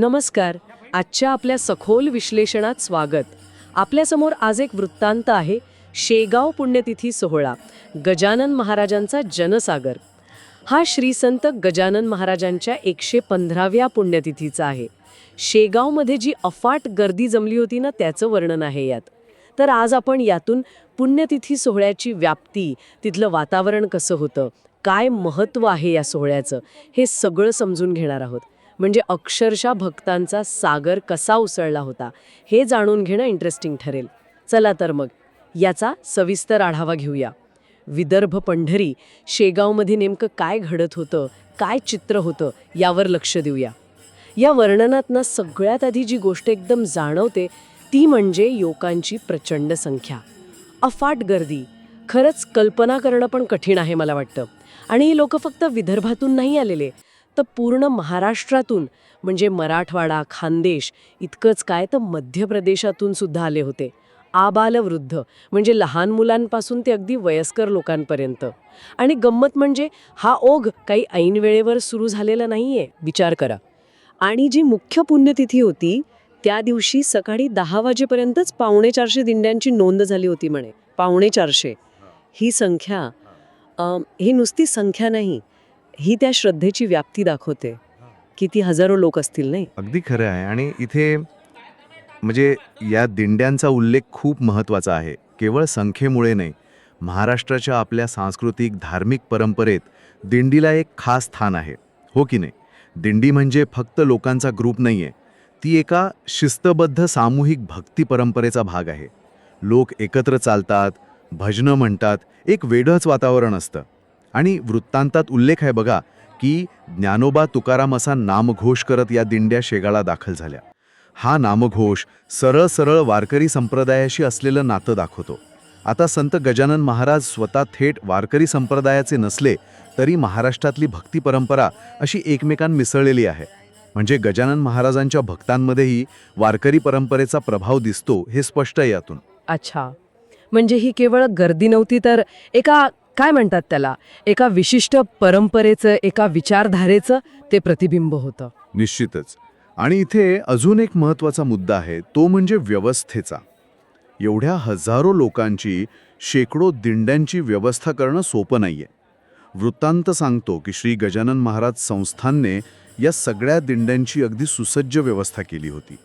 नमस्कार. आजच्या आपल्या सखोल विश्लेषणात स्वागत. आपल्यासमोर आज एक वृत्तांत आहे शेगाव पुण्यतिथी सोहळा गजानन महाराजांचा जनसागर. हा श्री संत गजानन महाराजांच्या एकशे पंधराव्या पुण्यतिथीचा आहे. शेगावमध्ये जी अफाट गर्दी जमली होती ना त्याचं वर्णन आहे यात. तर आज आपण यातून पुण्यतिथी सोहळ्याची व्याप्ती तिथलं वातावरण कसं होतं काय महत्त्व आहे या सोहळ्याचं हे सगळं समजून घेणार आहोत. म्हणजे अक्षरशः भक्तांचा सागर कसा उसळला होता हे जाणून घेणं इंटरेस्टिंग ठरेल. चला तर मग याचा सविस्तर आढावा घेऊया. विदर्भ पंढरी शेगावमध्ये नेमकं काय घडत होतं काय चित्र होतं यावर लक्ष देऊया. या वर्णनात ना सगळ्यात आधी जी गोष्ट एकदम जाणवते ती म्हणजे योकांची प्रचंड संख्या. अफाट गर्दी. खरंच कल्पना करणं पण कठीण आहे मला वाटतं. आणि ही लोक फक्त विदर्भातून नाही आलेले तर पूर्ण महाराष्ट्रातून म्हणजे मराठवाडा खानदेश इतकंच काय तर मध्य प्रदेशातून सुद्धा आले होते. आबालवृद्ध म्हणजे लहान मुलांपासून ते अगदी वयस्कर लोकांपर्यंत. आणि गंमत म्हणजे हा ओघ काही ऐन वेळेवर सुरू झालेला नाहीये विचार करा. आणि जी मुख्य पुण्यतिथी होती त्या दिवशी सकाळी दहा वाजेपर्यंतच पावणे चारशे दिंड्यांची नोंद झाली होती म्हणे. पावणे चारशे. ही संख्या ही नुसती संख्या नाही ही त्या श्रद्धेची व्याप्ती दाखवते किती हजारो लोक असतील नाही? अगदी खरं आहे. आणि इथे म्हणजे या दिंड्यांचा उल्लेख खूप महत्त्वाचा आहे. केवळ संख्येमुळे नाही महाराष्ट्राच्या आपल्या सांस्कृतिक धार्मिक परंपरेत दिंडीला एक खास स्थान आहे. हो की नाही? दिंडी म्हणजे फक्त लोकांचा ग्रुप नाही आहे ती एका शिस्तबद्ध सामूहिक भक्ती परंपरेचा भाग आहे. लोक एकत्र चालतात भजनं म्हणतात एक वेगळंच वातावरण असतं. आणि वृत्तांतात उल्लेख आहे बघा की ज्ञानोबा तुकाराम असा नामघोष करत या दिंड्या शेगाळा दाखल झाल्या. हा नामघोष सरळ सरळ वारकरी संप्रदायाशी असलेलं नातं दाखवतो. आता संत गजानन महाराज स्वतः थेट वारकरी संप्रदायाचे नसले तरी महाराष्ट्रातली भक्ती परंपरा अशी एकमेकांत मिसळलेली आहे. म्हणजे गजानन महाराजांच्या भक्तांमध्येही वारकरी परंपरेचा प्रभाव दिसतो हे स्पष्ट आहे यातून. अच्छा. म्हणजे ही केवळ गर्दी नव्हती तर एका काय म्हणतात त्याला? एका विशिष्ट परंपरेचं एका विचारधारेचं ते प्रतिबिंब होतं. निश्चितच. आणि इथे अजून एक महत्त्वाचा मुद्दा आहे तो म्हणजे व्यवस्थेचा. एवढ्या हजारो लोकांची शेकडो दिंड्यांची व्यवस्था करणं सोपं नाहीये. वृत्तांत सांगतो की श्री गजानन महाराज संस्थानने या सगळ्या दिंड्यांची अगदी सुसज्ज व्यवस्था केली होती.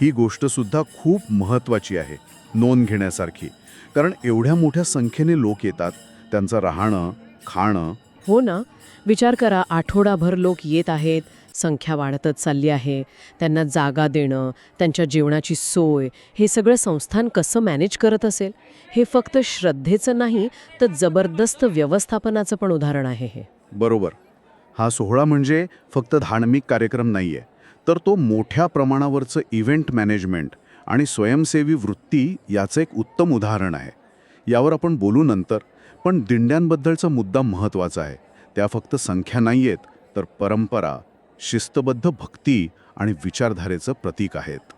ही गोष्टसुद्धा खूप महत्त्वाची आहे नोंद घेण्यासारखी. कारण एवढ्या मोठ्या संख्येने लोक येतात त्यांचं राहणं खाणं. हो ना. विचार करा आठवडाभर लोक येत आहेत संख्या वाढतच चालली आहे. त्यांना जागा देणं त्यांच्या जेवणाची सोय हे सगळं संस्थान कसं मॅनेज करत असेल? हे फक्त श्रद्धेचं नाही तर जबरदस्त व्यवस्थापनाचं पण उदाहरण आहे हे. बरोबर. हा सोहळा म्हणजे फक्त धार्मिक कार्यक्रम नाही आहे तर तो मोठ्या प्रमाणावरचं इव्हेंट मॅनेजमेंट आणि स्वयंसेवी वृत्ती याचं एक उत्तम उदाहरण आहे. यावर आपण बोलू नंतर. पण दिंड्यांबद्दलचा मुद्दा महत्त्वाचा आहे. त्या फक्त संख्या नाही आहेत तर परंपरा शिस्तबद्ध भक्ती आणि विचारधारेचं प्रतीक आहेत.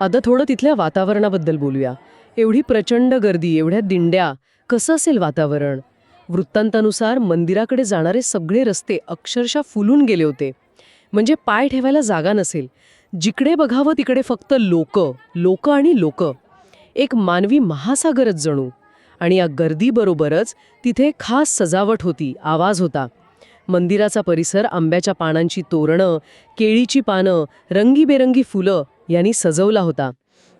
आता थोडं तिथल्या वातावरणाबद्दल बोलूया. एवढी प्रचंड गर्दी एवढ्या दिंड्या कसं असेल वातावरण? वृत्तांतानुसार मंदिराकडे जाणारे सगळे रस्ते अक्षरशः फुलून गेले होते. म्हणजे पाय ठेवायला जागा नसेल. जिकडे बघावं तिकडे फक्त लोक लोक आणि लोक. एक मानवी महासागरच जणू. आणि या गर्दीबरोबरच तिथे खास सजावट होती आवाज होता. मंदिराचा परिसर आंब्याच्या पानांची तोरणं केळीची पानं रंगीबेरंगी फुलं यांनी सजवला होता.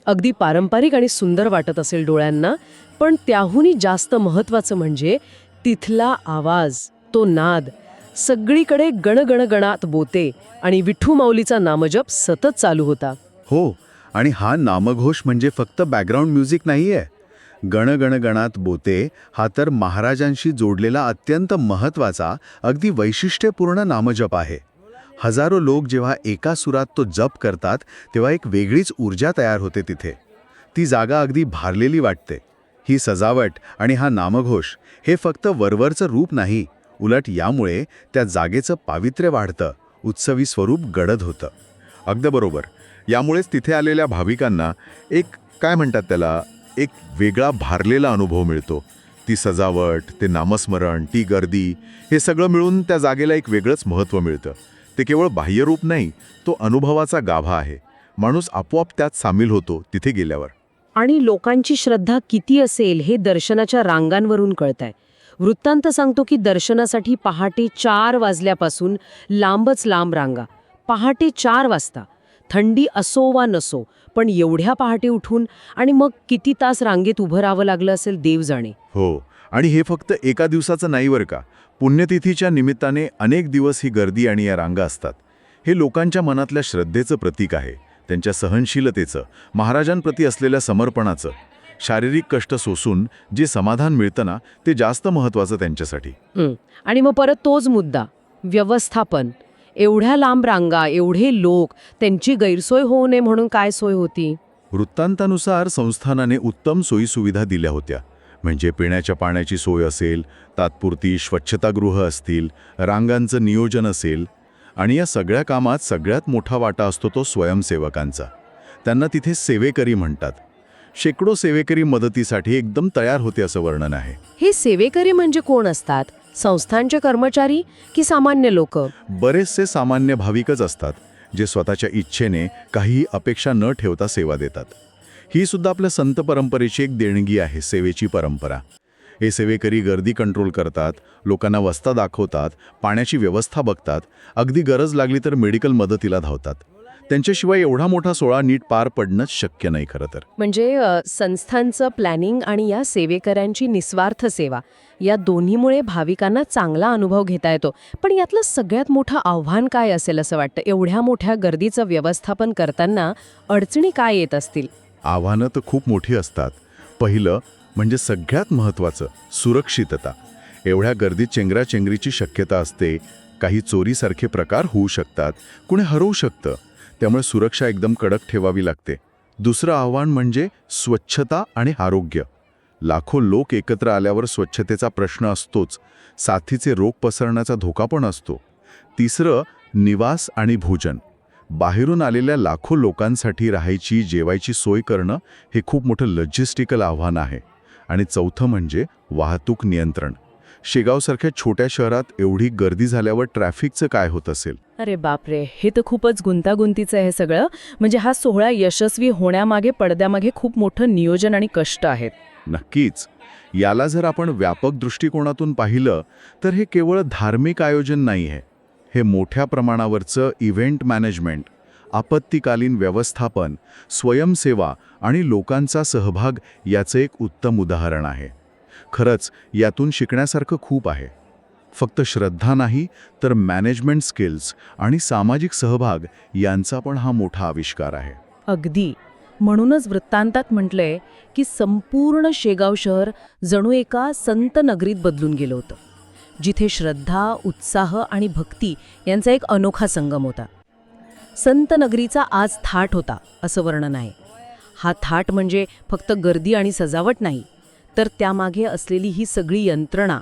अगदी पारंपरिक आणि सुंदर वाटत असेल डोळ्यांना पण त्याहूनही जास्त महत्त्वाचं म्हणजे तिथला आवाज तो नाद. सगळीकडे गणगणगणात बोते आणि विठ्ठू माऊलीचा नामजप सतत चालू होता. हो आणि हा नामघोष म्हणजे फक्त बॅकग्राऊंड म्युझिक नाही गणगणगणात बोते हा तर महाराजांशी जोडलेला अत्यंत महत्त्वाचा अगदी वैशिष्ट्यपूर्ण नामजप आहे. हजारो लोक जेव्हा एका सुरात तो जप करतात तेव्हा एक वेगळीच ऊर्जा तयार होते तिथे. ती जागा अगदी भारलेली वाटते. ही सजावट आणि हा नामघोष हे फक्त वरवरचं रूप नाही उलट यामुळे त्या जागेचं पावित्र्य वाढतं उत्सवी स्वरूप गडद होतं. अगदी बरोबर. यामुळेच तिथे आलेल्या भाविकांना एक काय म्हणतात त्याला? एक वेगळा भारलेला अनुभव मिळतो. ती सजावट ते नामस्मरण ती गर्दी हे सगळं मिळून त्या जागेला एक वेगळंच महत्त्व मिळतं. ते केवळ बाह्यरूप नाही तो अनुभवाचा गाभा आहे. माणूस आपोआप त्यात सामील होतो तिथे गेल्यावर. आणि लोकांची श्रद्धा किती असेल हे दर्शनाच्या रांगांवरून कळत आहे वृत्तांत सांगतो की दर्शनासाठी पहाटे चार वाजल्यापासून लांबच लांब रांगा. पहाटे चार वाजता. थंडी असो वा नसो पण एवढ्या पहाटे उठून आणि मग किती तास रांगेत उभं राहावं लागलं असेल देव जाणे. हो आणि हे फक्त एका दिवसाचं नाही बरं का? पुण्यतिथीच्या निमित्ताने अनेक दिवस ही गर्दी आणि या रांगा असतात. हे लोकांच्या मनातल्या श्रद्धेचं प्रतीक आहे त्यांच्या सहनशीलतेचं महाराजांप्रती असलेल्या समर्पणाचं. शारीरिक कष्ट सोसून जे समाधान मिळतं ना ते जास्त महत्त्वाचं त्यांच्यासाठी. आणि मग परत तोच मुद्दा व्यवस्थापन. एवढ्या लांब रांगा एवढे लोक त्यांची गैरसोय होऊ नये म्हणून काय सोय होती? वृत्तांतानुसार संस्थानाने उत्तम सोयीसुविधा दिल्या होत्या. म्हणजे पिण्याच्या पाण्याची सोय असेल तात्पुरती स्वच्छतागृह असतील रांगांचं नियोजन असेल आणि या सगळ्या कामात सगळ्यात मोठा वाटा असतो तो स्वयंसेवकांचा. त्यांना तिथे सेवेकरी म्हणतात. शेकडो सेवेकरी मदतीसाठी एकदम तयार होते असं वर्णन आहे. हे सेवेकरी म्हणजे कोण असतात? संस्थांचे कर्मचारी की सामान्य लोक? बरेचसे सामान्य भाविकच असतात जे स्वतःच्या इच्छेने काही अपेक्षा न ठेवता सेवा देतात. ही सुद्धा आपल्या संत परंपरेची एक देणगी आहे सेवेची परंपरा. हे सेवेकरी गर्दी कंट्रोल करतात लोकांना वस्ता दाखवतात पाण्याची व्यवस्था बघतात अगदी गरज लागली तर मेडिकल मदतीला धावतात. त्यांच्याशिवाय एवढा मोठा सोहळा नीट पार पडणंच शक्य नाही खरं तर. म्हणजे संस्थांचं प्लॅनिंग आणि या सेवेकऱ्यांची निस्वार्थ सेवा या दोन्हीमुळे भाविकांना चांगला अनुभव घेता येतो. पण यातलं सगळ्यात मोठं आव्हान काय असेल असं वाटतं? एवढ्या मोठ्या गर्दीचं व्यवस्थापन करताना अडचणी काय येत असतील? आव्हानं तर खूप मोठी असतात. पहिलं म्हणजे सगळ्यात महत्त्वाचं सुरक्षितता. एवढ्या गर्दीत चेंगराचेंगरीची शक्यता असते. काही चोरीसारखे प्रकार होऊ शकतात. कुणी हरवू शकतं. त्यामुळे सुरक्षा एकदम कडक ठेवावी लागते. दुसरं आव्हान म्हणजे स्वच्छता आणि आरोग्य. लाखो लोक एकत्र आल्यावर स्वच्छतेचा प्रश्न असतोच. साथीचे रोग पसरण्याचा धोका पण असतो. तिसरं निवास आणि भोजन. बाहेरून आलेल्या लाखो लोकांसाठी राहायची जेवायची सोय करणं हे खूप मोठं लॉजिस्टिकल आव्हान आहे. आणि चौथं म्हणजे वाहतूक नियंत्रण. शेगावसारख्या छोट्या शहरात एवढी गर्दी झाल्यावर ट्रॅफिकचं काय होत असेल? अरे बापरे हे तर खूपच गुंतागुंतीचं आहे सगळं. म्हणजे हा सोहळा यशस्वी होण्यामागे पडद्यामागे खूप मोठं नियोजन आणि कष्ट आहेत. नक्कीच. याला जर आपण व्यापक दृष्टिकोनातून पाहिलं तर हे केवळ धार्मिक आयोजन नाही आहे हे मोठ्या प्रमाणावरचं इव्हेंट मॅनेजमेंट आपत्तीकालीन व्यवस्थापन स्वयंसेवा आणि लोकांचा सहभाग याचं एक उत्तम उदाहरण आहे. खरंच यातून शिकण्यासारखं खूप आहे. फक्त श्रद्धा नाही तर मॅनेजमेंट स्किल्स आणि सामाजिक सहभाग यांचा पण हा मोठा आविष्कार आहे. अगदी. म्हणूनच वृत्तांतात म्हटलंय की संपूर्ण शेगाव शहर जणू एका संत नगरीत बदलून गेलं होतं. जिथे श्रद्धा उत्साह आणि भक्ती यांचा एक अनोखा संगम होता. संत नगरीचा आज थाट होता असं वर्णन आहे. हा थाट म्हणजे फक्त गर्दी आणि सजावट नाही तर त्यामागे असलेली ही सगळी यंत्रणा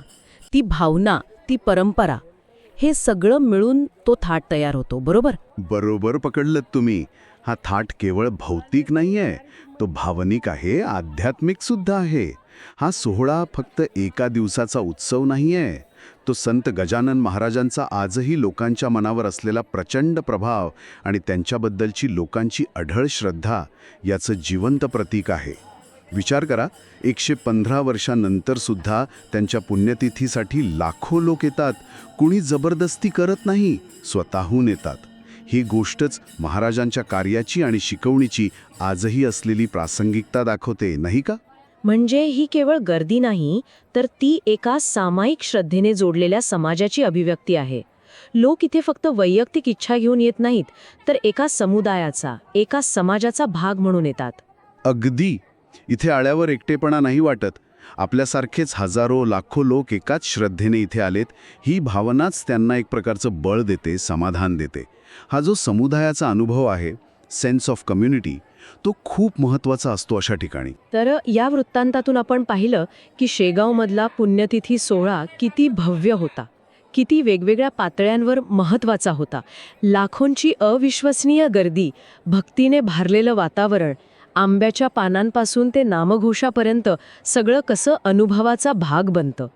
ती भावना ती परंपरा हे सगळं मिळून तो थाट तयार होतो बरोबर? बरोबर पकडलं तुम्ही. हा थाट केवळ भौतिक नाहीये तो भावनिक आहे आध्यात्मिक सुद्धा आहे. हा सोहळा फक्त एका दिवसाचा उत्सव नाहीये. तो संत गजानन महाराजांचा आजही लोकांच्या मनावर असलेला प्रचंड प्रभाव आणि त्यांच्याबद्दलची लोकांची अढळ श्रद्धा याचं जिवंत प्रतीक आहे. विचार करा एकशे पंधरा वर्षांनंतर सुद्धा त्यांच्या पुण्यतिथीसाठी लाखो लोक येतात. कुणी जबरदस्ती करत नाही स्वतःहून येतात. ही गोष्टच महाराजांच्या कार्याची आणि शिकवणीची आजही असलेली प्रासंगिकता दाखवते नाही का? म्हणजे ही केवळ गर्दी नाही तर ती एका सामायिक श्रद्धेने जोडलेल्या समाजाची अभिव्यक्ती आहे. लोक इथे फक्त वैयक्तिक इच्छा घेऊन येत नाहीत तर एका समुदायाचा एका समाजाचा भाग म्हणून येतात. अगदी. इथे आल्यावर एकटेपणा नाही वाटत. आपल्यासारखेच हजारो लाखो लोक एकाच श्रद्धेने इथे आलेत. ही भावनाच त्यांना एक प्रकारचं बळ देते समाधान देते. हा जो समुदायाचा अनुभव आहे सेन्स ऑफ कम्युनिटी तो खूप महत्त्वाचा असतो अशा ठिकाणी. तर या वृत्तांतातून आपण पाहिलं की शेगावमधला पुण्यतिथी सोहळा किती भव्य होता. किती वेगवेगळ्या पातळ्यांवर महत्त्वाचा होता. लाखोंची अविश्वसनीय गर्दी भक्तीने भारलेलं वातावरण आंब्याच्या पानांपासून ते नामघोषापर्यंत सगळं कसं अनुभवाचा भाग बनतं.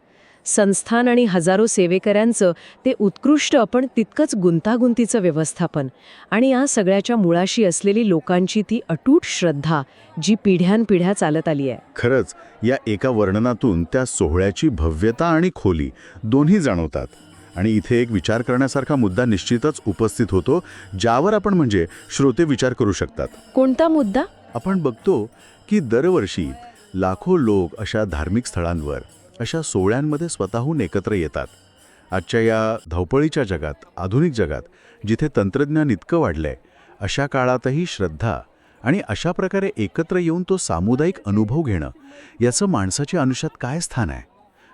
संस्थान आणि हजारो सेवेकऱ्यांचं ते उत्कृष्ट पण तितकंच गुंतागुंतीचं व्यवस्थापन. आणि या सगळ्याच्या मुळाशी असलेली लोकांची ती अटूट श्रद्धा जी पिढ्यानपिढ्या चालत आली आहे. खरंच या एका वर्णनातून त्या सोहळ्याची भव्यता आणि खोली दोन्ही जाणवतात. आणि इथे एक विचार करण्यासारखा मुद्दा निश्चितच उपस्थित होतो ज्यावर आपण म्हणजे श्रोते विचार करू शकतात. कोणता मुद्दा? आपण बघतो की दरवर्षी लाखो लोक अशा धार्मिक स्थळांवर अशा सोहळ्यांमध्ये स्वतःहून एकत्र येतात. आजच्या या धावपळीच्या जगात आधुनिक जगात जिथे तंत्रज्ञान इतकं वाढलंय अशा काळातही श्रद्धा आणि अशा प्रकारे एकत्र येऊन तो सामुदायिक अनुभव घेणं याचं माणसाच्या आयुष्यात काय स्थान आहे?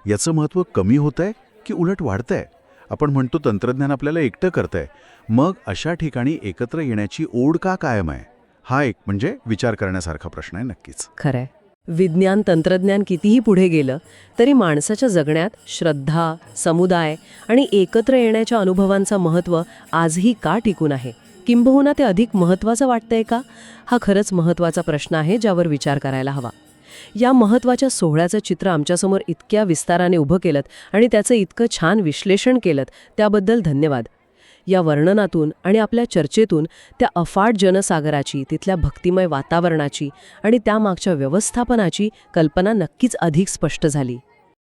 याचं महत्त्व कमी होतंय की उलट वाढतंय? आपण म्हणतो तंत्रज्ञान आपल्याला एकटं करतंय. मग अशा ठिकाणी एकत्र येण्याची ओढ का कायम आहे? हा एक म्हणजे विचार करण्यासारखा प्रश्न आहे नक्कीच. खरंय. विज्ञान तंत्रज्ञान कितीही पुढे गेलं तरी माणसाच्या जगण्यात श्रद्धा समुदाय आणि एकत्र येण्याच्या अनुभवांचं महत्त्व आजही का टिकून आहे? किंबहुना ते अधिक महत्त्वाचं वाटतंय का? हा खरंच महत्त्वाचा प्रश्न आहे ज्यावर विचार करायला हवा. या महत्त्वाच्या सोहळ्याचं चित्र आमच्यासमोर इतक्या विस्ताराने उभं केलं आणि त्याचं इतकं छान विश्लेषण केलं त्याबद्दल धन्यवाद. या वर्णनातून आणि आपल्या चर्चेतून त्या अफाट जनसागराची तिथल्या भक्तिमय वातावरणाची आणि त्यामागच्या व्यवस्थापनाची कल्पना नक्कीच अधिक स्पष्ट झाली.